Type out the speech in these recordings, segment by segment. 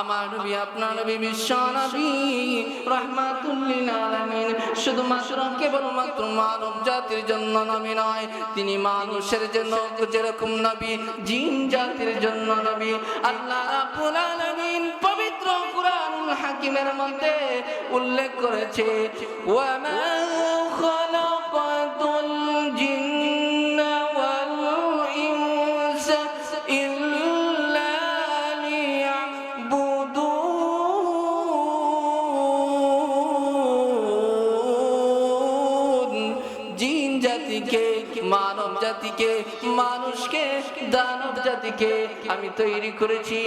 আমার নবী, আপনার নবী বিশ্ব নবী, রহমাতুল্লিল আলামিন। শুধুমাত্র কেবলমাত্র মানব জাতির জন্য নবী নয়, তিনি মানুষের জন্য যেরকম নবী, জিন জাতির জন্য নবী। আল্লাহ রাব্বুল আলামিন পবিত্র কুরআনুল হাকিমের মধ্যে উল্লেখ করেছে, ওয়া মা জাতিকে আমি তৈরি করেছি।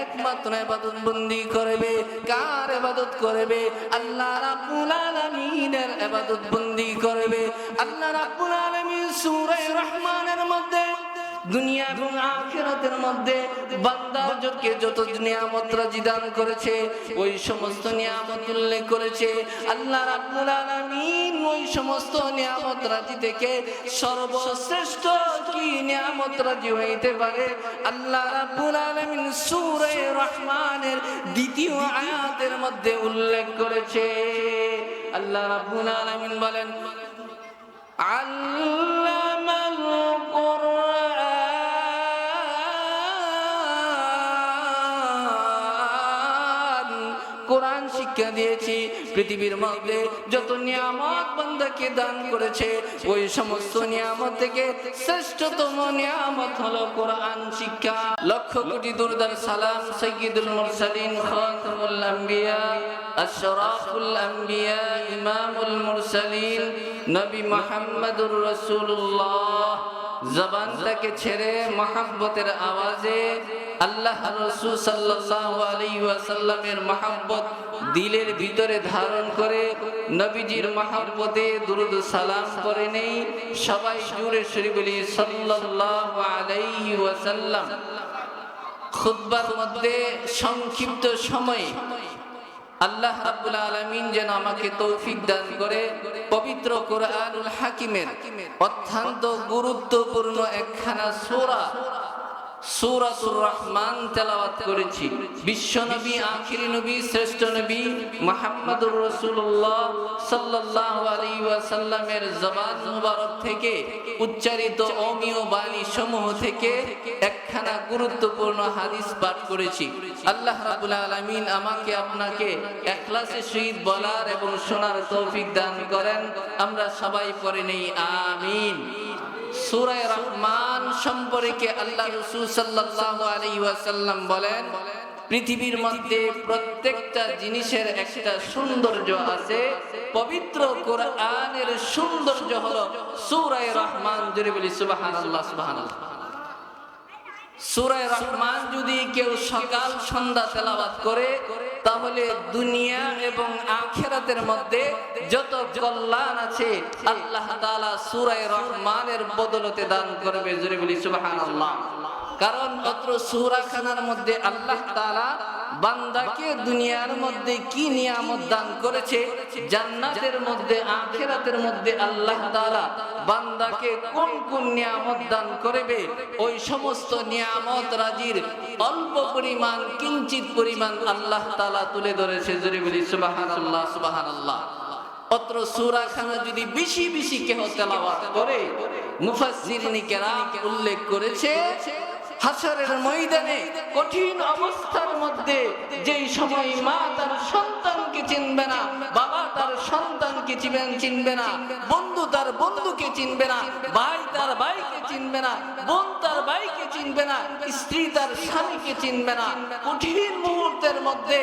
একমাত্র এবাদত বন্দি করবে। কার এবাদত করবে? আল্লাহ রাব্বুল আলামিনের এবাদত বন্দি করবে। আল্লাহ রাব্বুল আলামিন সূরা রহমানের মধ্যে দুনিয়া এবং আখেরাতের মধ্যে বান্দাকে যত নিয়ামত রাজি দান করেছে, ওই সমস্ত নিয়ামত উল্লেখ করেছে। আল্লাহ রাব্বুল ওই সমস্ত নিয়ামত রাজি থেকে সর্বশ্রেষ্ঠ কি নিয়ামত রাজি হইতে পারে? আল্লাহ রাব্বুল আলামিন সূরা রহমানের দ্বিতীয় আয়াতের মধ্যে উল্লেখ করেছে। আল্লাহ রাব্বুল আলামিন বলেন আল্লাহ কোরআন শিক্ষা দিয়েছি, পৃথিবীর মধ্যে যত নিয়ামত বান্দাকে দান করেছে, ওই সমস্ত নিয়ামত থেকে শ্রেষ্ঠতম নিয়ামত হলো কোরআন শিক্ষা। লক্ষ কোটি দুর্দার সালাম সৈয়দুল মুরসালিন, খাতামুল আম্বিয়া, আশরাফুল আম্বিয়া, ইমামুল মুরসালিন, নবী মুহাম্মদুর রাসূলুল্লাহ। জবানটাকে ছেড়ে মহাব্বতের আওয়াজে আল্লাহ রসুল সাল্লাল্লাহু আলাইহি ওয়াসাল্লামের মহাব্বত দিলের ভিতরে ধারণ করে নবীজির মহাব্বতে দুরুদ সালাম করে নেই। সবাই জুড়ে সরি বলি, সাল্লাল্লাহু আলাইহি ওয়াসাল্লাম। মধ্যে সংক্ষিপ্ত সময়ে আল্লাহ রাব্বুল আলামিন যেন আমাকে তৌফিক দান করে পবিত্র কোরআনুল হাকিমের অত্যন্ত গুরুত্বপূর্ণ একখানা সূরা উচ্চারিত সমূহ থেকে একখানা গুরুত্বপূর্ণ হাদিস পাঠ করেছি। আল্লাহ রাব্বুল আলামিন আমাকে, আপনাকে ইখলাসের সহিত বলার এবং শোনার তৌফিক দান করেন। আমরা সবাই পরে নেই, আমিন। সূরায়ে রহমান সম্পর্কে আল্লাহ রসুল সাল্লাল্লাহু আলাইহি ওয়াসাল্লাম বলেন, পৃথিবীর মধ্যে প্রত্যেকটা জিনিসের একটা সৌন্দর্য আছে। পবিত্র কোরআনের সৌন্দর্য হলো সুরায় রহমান। জুড়ে বলি, সুবহানাল্লাহ সুবহানাল্লাহ। সূরায়ে রহমান যদি কেউ সকাল, সন্ধ্যা তেলাবাদ করে, তাহলে দুনিয়া এবং আখেরাতের মধ্যে যত কল্যাণ আছে, আল্লাহ তাআলা সুরায় রহমানের বদলতে দান করবে। জোরে বলি, সুবহানাল্লাহ। কারণ অত্র সূরাখানার মধ্যে আল্লাহ তালা বান্দাকে দুনিয়ার মধ্যে কি নিয়ামত দান করেছে, জান্নাতের মধ্যে, আখেরাতের মধ্যে আল্লাহ তাআলা বান্দাকে কোন কোন নিয়ামত দান করবে, ওই সমস্ত নিয়ামত রাজির অল্প পরিমাণ, কিঞ্চিত পরিমাণ আল্লাহ তাআলা তুলে ধরেছে। জোরে বলি, সুবহানাল্লাহ সুবহানাল্লাহ। অত্র সূরাখানা যদি বেশি বেশি কেহ তেলাওয়াত করে, মুফাসসিরিনে কেরাম উল্লেখ করেছে হাসরের ময়দানে কঠিন অবস্থার মধ্যে যেই সময় মা তার সন্তানকে চিনবে না, বাবা তার সন্তানকে চিনবে না, বন্ধু তার বন্ধুকে চিনবে না, ভাই তার ভাইকে চিনবে না, বোন তার ভাইকে চিনবে না, স্ত্রী তার স্বামীকে চিনবে না। কঠিন মুহূর্তের মধ্যে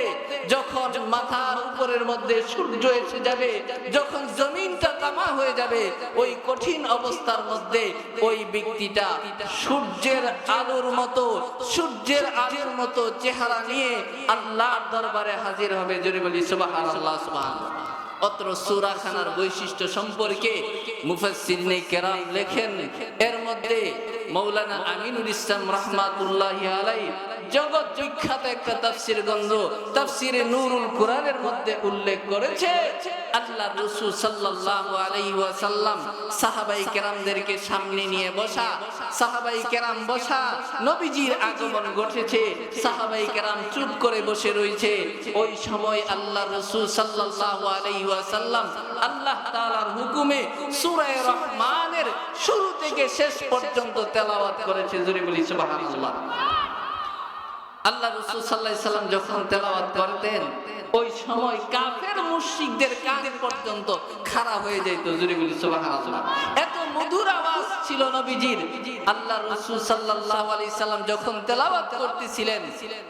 যখন মাথার উপরের মধ্যে সূর্য এসে যাবে, যখন জমিনটা তামা হয়ে যাবে। ওই কঠিন অবস্থার মধ্যে ওই ব্যক্তিটা সূর্যের আলোর মতো, সূর্যের আলোর মতো চেহারা নিয়ে আল্লাহর দরবারে হাজির হবে। জোরে বলি সুবহানাল্লাহ। অত্র সুরাখানার বৈশিষ্ট্য সম্পর্কে মুফাসসিরিনে কেরাম লেখেন, এর মধ্যে মৌলানা আমিনুল ইসলাম রহমাতুল্লাহি আলাই জগৎ বিখ্যাত একটা তাফসির গ্রন্থ, তাফসিরে নুরুল কোরআনের মধ্যে উল্লেখ করেছে আল্লাহ রসুল সাল্লাল্লাহু আলাইহি ওয়াসাল্লাম সাহাবাই কেরামদেরকে সামনে নিয়ে বসা, সাহাবাই কেরাম বসা, নবীজির আগমন ঘটেছে, সাহাবাই কেরাম চুপ করে বসে রয়েছে। ওই সময় আল্লাহ রসুল সাল্লাল্লাহু আলাইহি ওয়াসাল্লাম আল্লাহ তাআলার হুকুমে সূরা রহমানের শুরু থেকে শেষ পর্যন্ত তেলাওয়াত করেছে, জুরি বলি, সুবহানাল্লাহ। আল্লাহ রসুল সাল্লাহ সাল্লাম যখন তেলাওয়াত করতেন, ওই সময় কাফের মুশরিকদের কান পর্যন্ত খাড়া হয়ে যেত, জুরি বলি, সুবহানাল্লাহ। এত মধুর আওয়াজ ছিল নবীজির। আল্লাহ রসুল সাল্লাল্লাহু আলাইহি সাল্লাম যখন তেলাওয়াত করতেছিলেন,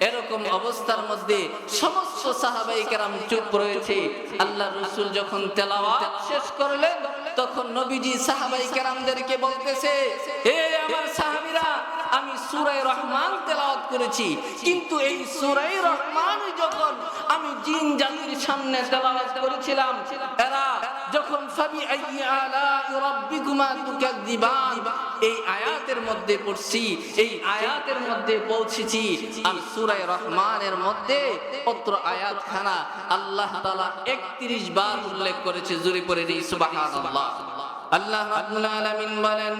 এরকম অবস্থার মধ্যে সমস্ত সাহাবাই কেরাম চুপ রয়েছে। আল্লাহ রসুল যখন তেলাওয়াত শেষ করলেন তখন নবীজি সাহাবাই কেরামদেরকে বলতেছে হে আমার সাহাবিরা, আমি সুরাই রহমান তেলাওয়াত করেছি। কিন্তু এই সুরাই রহমান যখন আমি জিন জাতির সামনে তেলাওয়াত করেছিলাম, এরা যখন ফাবি আলাই রাব্বিকুমা তুকাযযিবান, এই আয়াতের মধ্যে পড়ছি, এই আয়াতের মধ্যে পৌঁছেছি। আর সূরা রহমানের মধ্যে পত্র আয়াতখানা আল্লাহ তাআলা 31 বার উল্লেখ করেছে, জুরি পড়ে নেই, সুবহানাল্লাহ। আল্লাহ রাব্বুল আলামিন বলেন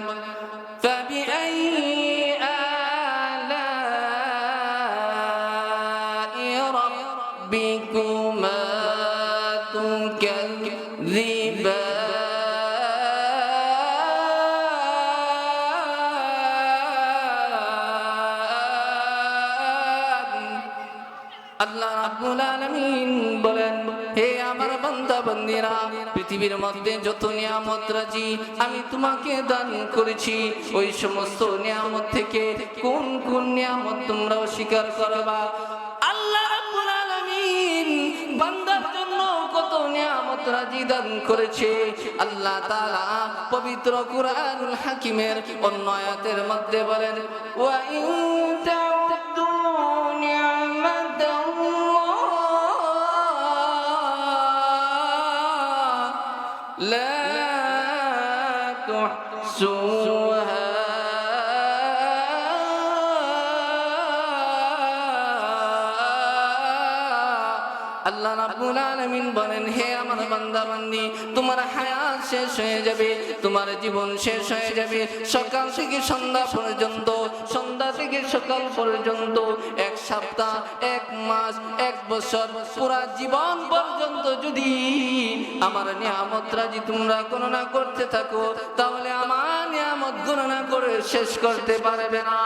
আল্লাহ রাব্বুল আলামিন বলেন, হে আমার বান্দা বান্দিরা পৃথিবীর মধ্যে যত নিয়ামত রাজি আমি তোমাকে দান করেছি। ওই সমস্ত নিয়ামত থেকে কোন কোন নিয়ামত তোমরা অস্বীকার করবা? আল্লাহ রাব্বুল আলামিন বান্দার জন্য কত নিয়ামত রাজি দান করেছে। আল্লাহ তাআলা পবিত্র কুরআনুল হাকিমের অন্য আয়াতের মধ্যে বলেন, ওয়া ইন আল্লাহ রাব্বুল আলামিন বলেন, হে আমার বান্দা বান্দি তোমার হায়াত শেষ হয়ে যাবে, তোমার জীবন শেষ হয়ে যাবে। সকাল থেকে সন্ধ্যা পর্যন্ত, সন্ধ্যা থেকে সকাল পর্যন্ত, এক সপ্তাহ, এক মাস, এক বছর, পুরা জীবন পর্যন্ত যদি আমার নিয়ামত রাজি তোমরা গণনা করতে থাকো, তাহলে আমার নিয়ামত গণনা করে শেষ করতে পারবে না।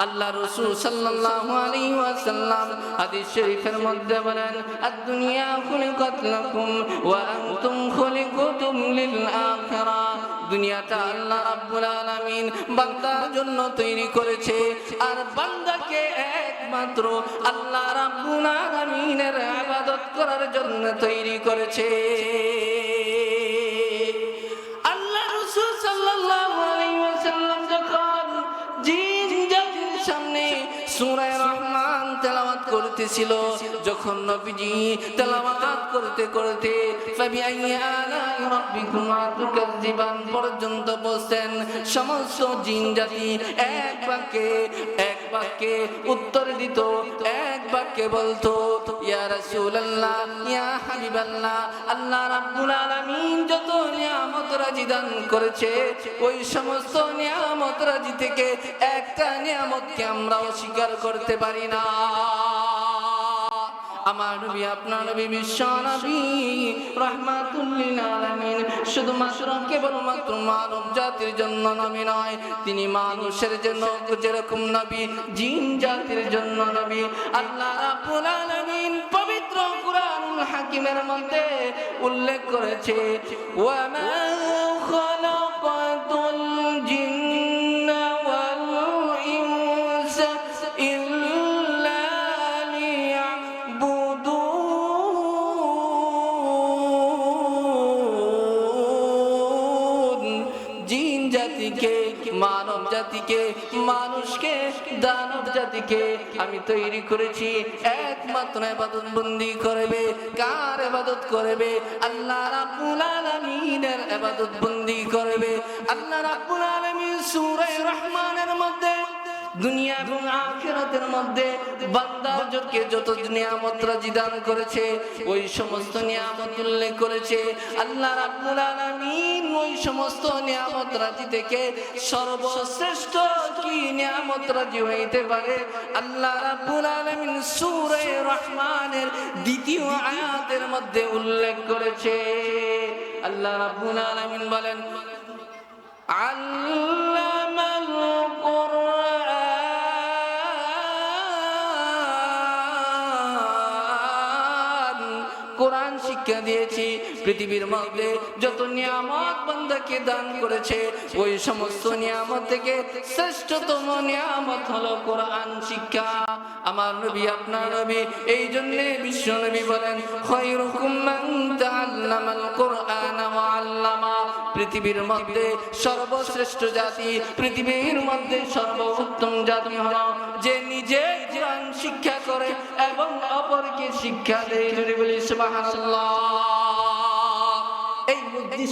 আল্লাহ রসুল সাল্লাল্লাহু আলাইহি ওয়াসাল্লাম হাদিস শরীফের মধ্যে বলেন, আদ-দুনিয়া খুলিকাত লাকুম ওয়া আনতুম খুলিকুতুম লিল আখিরা দুনিয়াটা আল্লাহ রাব্বুল আলামিন বান্দার জন্য তৈরি করেছে। আর বান্দাকে একমাত্র আল্লাহ রাব্বুল আলামিনের ইবাদত করার জন্য তৈরি করেছে। করতেছিল যখন নবীজি তেলাওয়াত করতে করতে পর্যন্ত বলছেন, সমস্ত জিন জাতি এক বাক্যে এক বাক্যে উত্তর দিত, এক বাক্যে বলতো, ইয়া রাসূলুল্লাহ, ইয়া হাবিবাল্লাহ, আল্লাহ রাব্বুল আলামিন যত নিয়ামত রাজি দান করেছে, ওই সমস্ত নিয়ামত রাজি থেকে একটা নিয়ামতকে আমরা অস্বীকার করতে পারি না। আমার নবী, আপনার নবী বিশ্ব নবী রহমাতুল্লিল আলামিন, শুধুমাত্র কেবলমাত্র মানব জাতির জন্য নবী নয়, তিনি মানুষের জন্য যেরকম নবী, জিন জাতির জন্য নবী। আল্লাহ রাব্বুল আলামিন পবিত্র কুরআনুল হাকিমের মধ্যে উল্লেখ করেছে, ওয়া মা খালাকাতুল জাতিকে, মানব জাতিকে, মানুষকে, দানব জাতিকে আমি তৈরি করেছি। একমাত্র এবাদত বন্দি করবে। কার এবাদত করবে? আল্লাহ রাব্বুল আলামিনের এবাদত বন্দি করবে। আল্লাহ রাব্বুল আলামিন সূরা রহমানের মধ্যে দুনিয়া এবং আখেরাতের মধ্যে বান্দাকে যত নিয়ামত রাজি দান করেছে, ওই সমস্ত নিয়ামত উল্লেখ করেছে। আল্লাহ রাব্বুল আলামিন ওই সমস্ত নিয়ামত রাজি থেকে সর্বশ্রেষ্ঠ কি নিয়ামত রাজি হইতে পারে? আল্লাহ রাব্বুল আলামিন সূরা রহমানের দ্বিতীয় আয়াতের মধ্যে উল্লেখ করেছে। আল্লাহ রাব্বুল আলামিন বলেন, আল্লাহ পৃথিবীর মধ্যে যত নিয়ামত বান্দাকে দান করেছে, ওই সমস্ত নিয়ামত থেকে শ্রেষ্ঠতম নিয়ামত হলো কোরআন শিক্ষা। আমার নবী, আপনার নবী, এই জন্য বিশ্ব নবী বলেন পৃথিবীর মধ্যে সর্বশ্রেষ্ঠ জাতি, পৃথিবীর মধ্যে সর্বোত্তম জাতি হলো যে নিজে শিক্ষা করে এবং অপরকে শিক্ষা দেয়। বলি সুবহানাল্লাহ। এই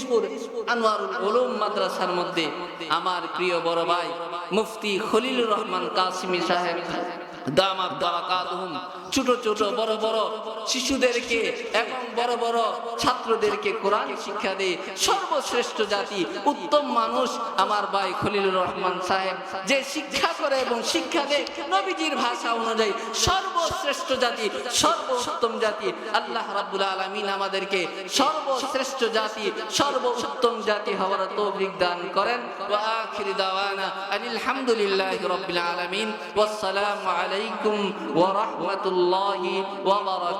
আনোয়ারুল উলুম মাদ্রাসার মধ্যে আমার প্রিয় বড় ভাই মুফতি খলিলুর রহমান কাসিমি সাহেব। দামাত বারাকাতুহুম ছোট ছোট বড় বড় শিশুদেরকে এবং বড় বড় ছাত্রদেরকে কোরআন শিক্ষা দেয় সর্বশ্রেষ্ঠ জাতি, উত্তম মানুষ আমার ভাই খলিলুর রহমান সাহেব, যে শিক্ষা করে এবং শিক্ষা দেয় নবীজির ভাষা অনুযায়ী সর্বশ্রেষ্ঠ জাতি, সর্বোত্তম জাতি, আল্লাহ রাব্বুল আলামিন আমাদেরকে সর্বশ্রেষ্ঠ জাতি, সর্বোত্তম জাতি হওয়ার তৌফিক দান করেন। ওয়া আখির দাওয়ানা আনিল হামদুলিল্লাহি রাব্বিল আলামিন। ওয়াসসালামু আলাইকুম ওয়া রাহমাতুল্লাহি। ওয়া বারাকাতুহু